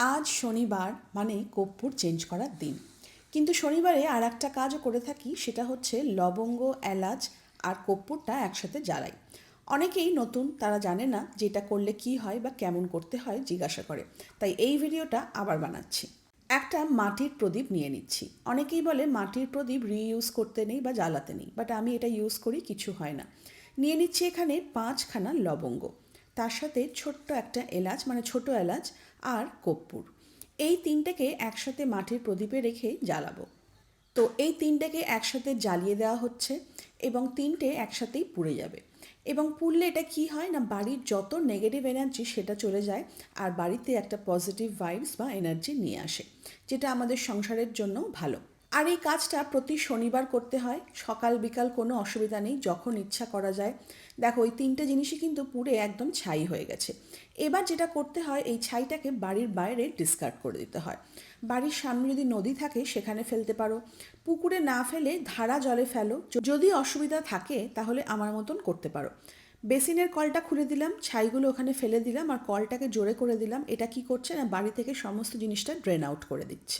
আজ শনিবার মানে কর্পূর চেঞ্জ করার দিন। কিন্তু শনিবারে আর একটা কাজও করে থাকি, সেটা হচ্ছে লবঙ্গ, এলাচ আর কর্পূরটা একসাথে জ্বালাই। অনেকেই নতুন, তারা জানে না যে এটা করলে কি হয় বা কেমন করতে হয় জিজ্ঞাসা করে। তাই এই ভিডিওটা আবার বানাচ্ছি। একটা মাটির প্রদীপ নিয়ে নিচ্ছি। অনেকেই বলে মাটির প্রদীপ রিইউজ করতে নেই বা জ্বালাতে নেই বাট আমি এটা ইউজ করি, কিছু হয় না। নিয়ে নিচ্ছি এখানে পাঁচখানা লবঙ্গ। তার সাথে ছোট্ট একটা এলাচ মানে ছোট এলাচ আর কর্পূর। এই তিনটেকে একসাথে মাটির প্রদীপে রেখে জ্বালাবো। তো এই তিনটেকে একসাথে জ্বালিয়ে দেওয়া হচ্ছে এবং তিনটে একসাথেই পুড়ে যাবে। এবং পুড়লে এটা কি হয় না, বাড়ির যত নেগেটিভ এনার্জি সেটা চলে যায় আর বাড়িতে একটা পজিটিভ ভাইবস বা এনার্জি নিয়ে আসে, যেটা আমাদের সংসারের জন্য ভালো। আর এই কাজটা প্রতি শনিবার করতে হয়। সকাল, বিকাল কোনো অসুবিধা নেই, যখন ইচ্ছা করা যায়। দেখো, ওই তিনটে জিনিসই কিন্তু পুরে একদম ছাই হয়ে গেছে। এবার যেটা করতে হয়, এই ছাইটাকে বাড়ির বাইরে ডিসকার্ড করে দিতে হয়। বাড়ির সামনে যদি নদী থাকে, সেখানে ফেলতে পারো। পুকুরে না ফেলে ধারা জলে ফেলো। যদি অসুবিধা থাকে, তাহলে আমার মতন করতে পারো। বেসিনের কলটা খুলে দিলাম, ছাইগুলো ওখানে ফেলে দিলাম, আর কলটাকে জোরে করে দিলাম। এটা কি করছে না, বাড়ি থেকে সমস্ত জিনিসটা ড্রেন আউট করে দিচ্ছে।